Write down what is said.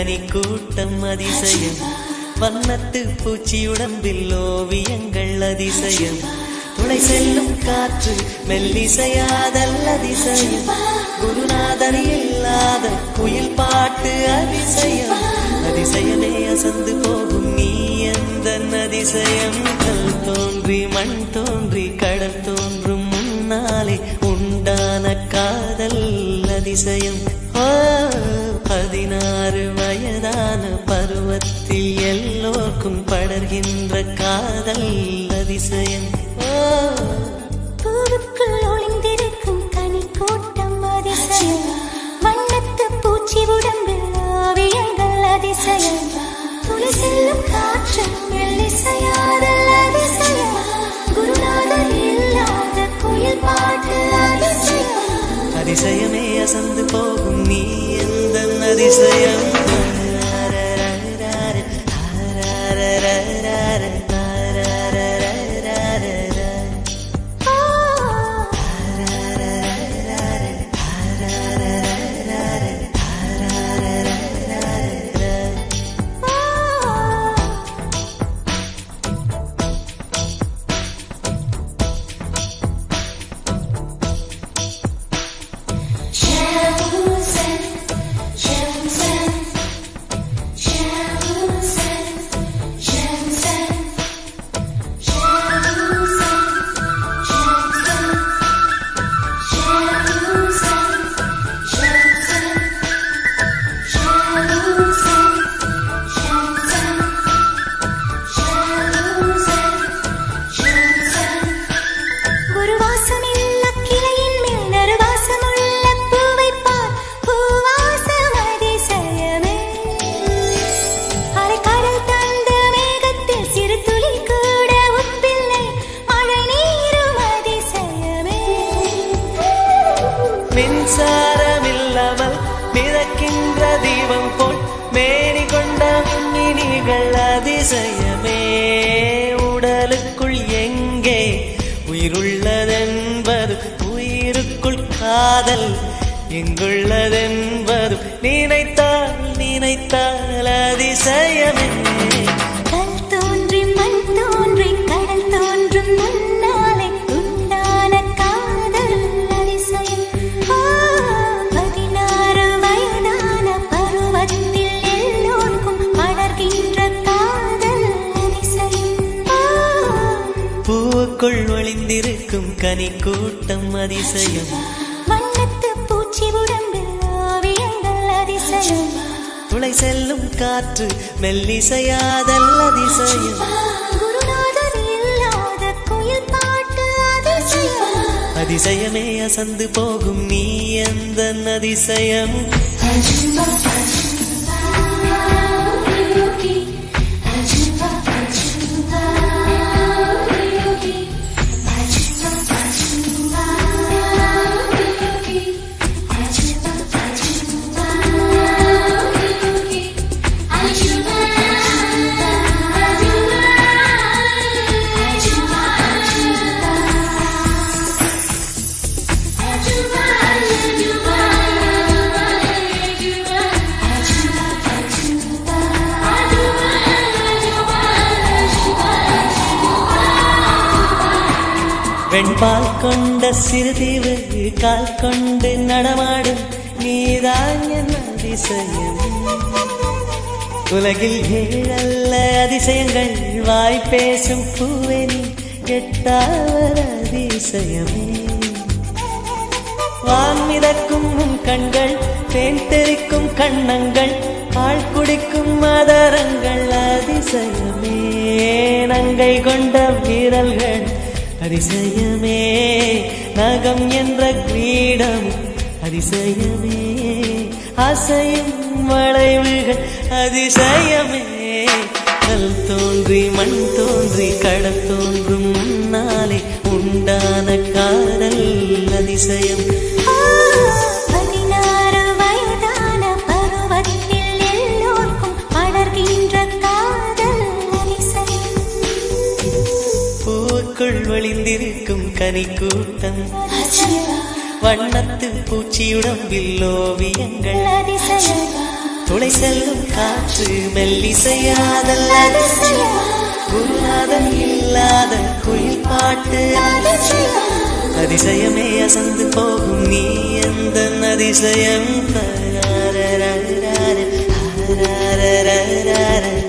கனி கூட்டம் அதிசயம். வண்ணத்து பூச்சி உடம்பில் ஓவியங்கள் அதிசயம். துளை செல்லும் காற்று மெல்லிசையாதல் அதிசயம். குருநாதர் இல்லாத குயில் பாட்டு அதிசயம். அதிசயமே அசந்து போகும் நீ எந்த அதிசயம்? கல் தோன்றி மண் தோன்றி கடல் தோன்றும் முன்னாலே உண்டான காதல் அதிசயம். பதினாறு வயதான பருவத்தில் எல்லோருக்கும் படர்கின்ற காதல் அதிசயம். பூவுக்குள் ஒளிந்திருக்கும் கனி கூட்டம் அதிசயம். வண்ணத்து பூச்சி உடம்பில் ஓவியங்கள் அதிசயம். துளி செல்லும் காற்று மெல்லிசையாதல் அதிசயம். குருநாதர் இல்லாத குயில் பாட்டு அதிசயம். அதிசயமே அசந்து போகும் நீ எந்த அதிசயம்? அதிசயமே உடலுக்குள் எங்கே? உயிருள்ளதென்பது உயிருக்குள் காதல். எங்குள்ளதென்பது நினைத்தால் நினைத்தால் கனி கூட்டம் அதிசயம். வண்ணத்து பூச்சி உடம்பில் ஓவியங்கள் அதிசயம். துளை செல்லும் காற்று மெல்லிசையாதல் அதிசயம். அதிசயமே. அசந்து போகும் நீ எந்த அதிசயம் வெண்பால் கொண்ட சிறுதீவு கால் கொண்டு நடமாடும் நீதான் என் அதிசயம். உலகில் ஏழல்ல அதிசயங்கள் வாய் பேசும் பூவெனி எட்டாவர் அதிசயமே. வான் மிதக்கும் உன் கண்கள் தேன் தெரிக்கும் கண்ணங்கள் பால் குடிக்கும் மதரங்கள் அதிசயமே. நங்கை கொண்ட வீரல்கள் அதிசயமே நகம் என்ற கிரீடம். அதிசயமே அசையும் வளைவுகள். அதிசயமே கல் தோன்றி மண் தோன்றி கடல் தோன்றும் பூவுக்குள் ஒளிந்திருக்கும் கனி கூட்டம் வண்ணத்து பூச்சியுடம்பில் ஓவியங்கள். துளை செல்லும் காற்று மெல்லிசையாதல். குருநாதம் இல்லாத குயில் பாட்டு அதிசயமே அசந்து போகும் நீ எந்த அதிசயம். தரரரரர, அரரரரர.